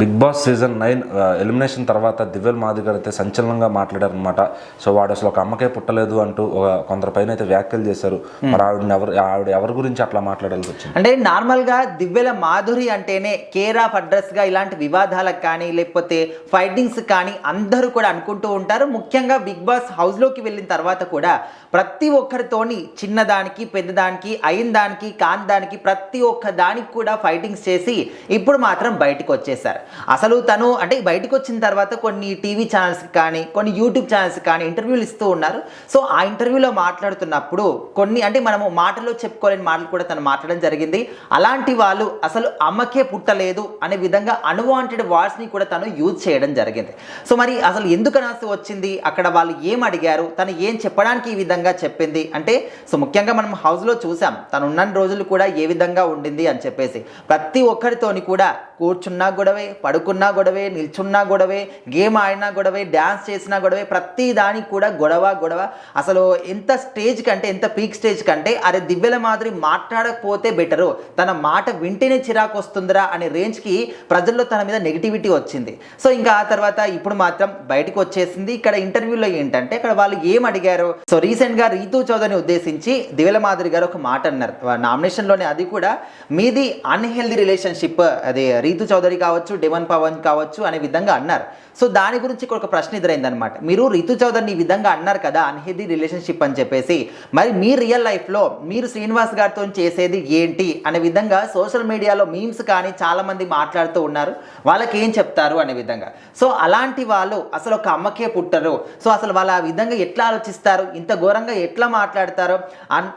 Big Boss season nine elimination తర్వాత దివ్యల్ మాది గారు అయితే సంచలనంగా మాట్లాడారనమాట సో వాడు అసలు ఒక అమ్మకే పుట్టలేదు అంటూ ఒక కొందరు పైన అయితే వ్యాఖ్యలు చేశారు. మరి ఆవిడ ఎవరు ఆవిడ ఎవరి గురించి అట్లా మాట్లాడాల్సి వచ్చింది? అంటే నార్మల్గా దివ్యల మాధురి అంటేనే కేర్ ఆఫ్ అడ్రస్గా ఇలాంటి వివాదాలకు కానీ లేకపోతే ఫైటింగ్స్ కానీ అందరూ కూడా అనుకుంటూ ఉంటారు. ముఖ్యంగా బిగ్ బాస్ హౌస్లోకి వెళ్ళిన తర్వాత కూడా ప్రతి ఒక్కరితోని చిన్నదానికి పెద్దదానికి అయిన దానికి కాని దానికి ప్రతి ఒక్క దానికి కూడా ఫైటింగ్స్ చేసి ఇప్పుడు మాత్రం బయటకు వచ్చేసారు అసలు తను అంటే బయటకు వచ్చిన తర్వాత కొన్ని టీవీ ఛానల్స్ కానీ కొన్ని యూట్యూబ్ ఛానల్స్ కానీ ఇంటర్వ్యూలు ఇస్తూ ఉన్నారు. సో ఆ ఇంటర్వ్యూలో మాట్లాడుతున్నప్పుడు కొన్ని అంటే మనము మాటల్లో చెప్పుకోలేని మాటలు కూడా తను మాట్లాడడం జరిగింది. అలాంటి వాళ్ళు అసలు అమ్మకే పుట్టలేదు అనే విధంగా అన్వాంటెడ్ వాయిస్ని కూడా తను యూజ్ చేయడం జరిగింది. సో మరి అసలు ఎందుకు అనాల్సి వచ్చింది? అక్కడ వాళ్ళు ఏం అడిగారు? తను ఏం చెప్పడానికి ఈ విధంగా చెప్పింది? అంటే సో ముఖ్యంగా మనం హౌస్లో చూసాం. తను ఉన్న రోజులు కూడా ఏ విధంగా ఉండింది అని చెప్పేసి. ప్రతి ఒక్కరితోని కూడా కూర్చున్నా గొడవే పడుకున్నా గొడవే నిల్చున్నా గొడవే గేమ్ ఆడినా గొడవే డ్యాన్స్ చేసినా గొడవే ప్రతి దానికి కూడా గొడవ గొడవ. అసలు ఎంత స్టేజ్ కంటే ఎంత పీక్ స్టేజ్ కంటే అరే దివ్యల మాదిరి మాట్లాడకపోతే బెటరు. తన మాట వింటేనే చిరాకు వస్తుందిరా అనే రేంజ్కి ప్రజల్లో తన మీద నెగిటివిటీ వచ్చింది. సో ఇంకా ఆ తర్వాత ఇప్పుడు మాత్రం బయటకు వచ్చేసింది. ఇక్కడ ఇంటర్వ్యూలో ఏంటంటే ఇక్కడ వాళ్ళు ఏం అడిగారు. సో రీసెంట్గా రీతూ చౌదరిని ఉద్దేశించి దివ్యల మాదిరి గారు ఒక మాట అన్నారు. నామినేషన్లోనే అది కూడా మీది అన్హెల్దీ రిలేషన్షిప్ అది రీతు చౌదరి కావచ్చు డెమన్ పవన్ కావచ్చు అనే విధంగా అన్నారు. సో దాని గురించి ఒక ప్రశ్న ఎదురైందనమాట మీరు రీతు చౌదరిని ఈ విధంగా అన్నారు కదా అన్హెల్దీ రిలేషన్షిప్ అని చెప్పేసి. మరి మీ రియల్ లైఫ్లో మీరు శ్రీనివాస్ గారితో చేసేది ఏంటి అనే విధంగా సోషల్ మీడియాలో మీమ్స్ కానీ చాలామంది మాట్లాడుతూ ఉన్నారు. వాళ్ళకి ఏం చెప్తారు అనే విధంగా. సో అలాంటి వాళ్ళు అసలు ఒక అమ్మకే పుట్టరు. సో అసలు వాళ్ళు ఆ విధంగా ఎట్లా ఆలోచిస్తారు? ఇంత ఘోరంగా ఎట్లా మాట్లాడతారు?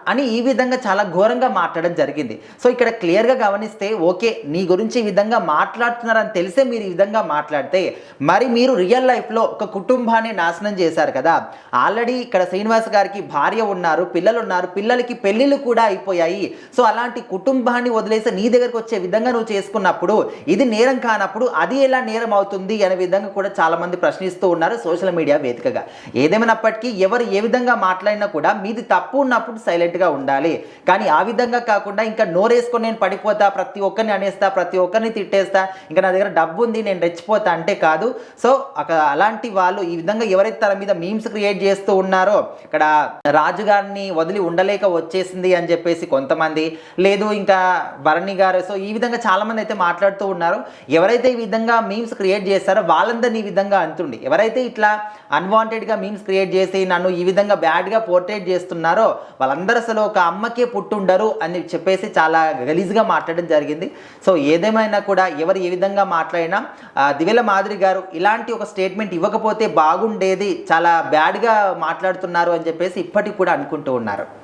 అని ఈ విధంగా చాలా ఘోరంగా మాట్లాడడం జరిగింది. సో ఇక్కడ క్లియర్గా గమనిస్తే ఓకే నీ గురించి ఈ విధంగా మాట్లాడుతున్నారని తెలిసే మీరు ఈ విధంగా మాట్లాడితే మరి మీరు రియల్ లైఫ్లో ఒక కుటుంబాన్ని నాశనం చేశారు కదా. ఆల్రెడీ ఇక్కడ శ్రీనివాస్ గారికి భార్య ఉన్నారు పిల్లలు ఉన్నారు పిల్లలకి పెళ్ళిళ్ళు కూడా అయిపోయాయి. సో అలాంటి కుటుంబాన్ని వదిలేసి నీ దగ్గరకు వచ్చే విధంగా నువ్వు చేసుకున్నప్పుడు ఇది నేరం కానప్పుడు అది ఎలా నేరం అవుతుంది అనే విధంగా కూడా చాలామంది ప్రశ్నిస్తూ ఉన్నారు సోషల్ మీడియా వేదికగా. ఏదేమైనప్పటికీ ఎవరు ఏ విధంగా మాట్లాడినా కూడా మీది తప్పు ఉన్నప్పుడు సైలెంట్గా ఉండాలి. కానీ ఆ విధంగా కాకుండా ఇంకా నోరేసుకొని నేను పడిపోతా ప్రతి ఒక్కరిని అనేస్తా ప్రతి ఒక్కరిని పెట్టేస్తా. ఇంకా నా దగ్గర డబ్బు ఉంది నేను రెచ్చిపోతా అంటే కాదు. సో అక్కడ అలాంటి వాళ్ళు ఈ విధంగా ఎవరైతే తన మీద మీమ్స్ క్రియేట్ చేస్తూ ఉన్నారో ఇక్కడ రాజు గారిని వదిలి ఉండలేక వచ్చేసింది అని చెప్పేసి కొంతమంది లేదు ఇంకా భరణి గారు. సో ఈ విధంగా చాలామంది అయితే మాట్లాడుతూ ఉన్నారు. ఎవరైతే ఈ విధంగా మీమ్స్ క్రియేట్ చేస్తారో వాళ్ళందరినీ ఈ విధంగా అంటుండి. ఎవరైతే ఇట్లా అన్వాంటెడ్గా మీమ్స్ క్రియేట్ చేసి నన్ను ఈ విధంగా బ్యాడ్గా పోర్ట్రేట్ చేస్తున్నారో వాళ్ళందరూ అసలు ఒక అమ్మకే పుట్టుండరు అని చెప్పేసి చాలా గలీజ్గా మాట్లాడడం జరిగింది. సో ఏదేమైనా కూడా కూడా ఎవరు ఏ విధంగా మాట్లాడినా దివెల మాదిరి గారు ఇలాంటి ఒక స్టేట్మెంట్ ఇవ్వకపోతే బాగుండేది చాలా బ్యాడ్గా మాట్లాడుతున్నారు అని చెప్పేసి ఇప్పటికి కూడా అనుకుంటూ ఉన్నారు.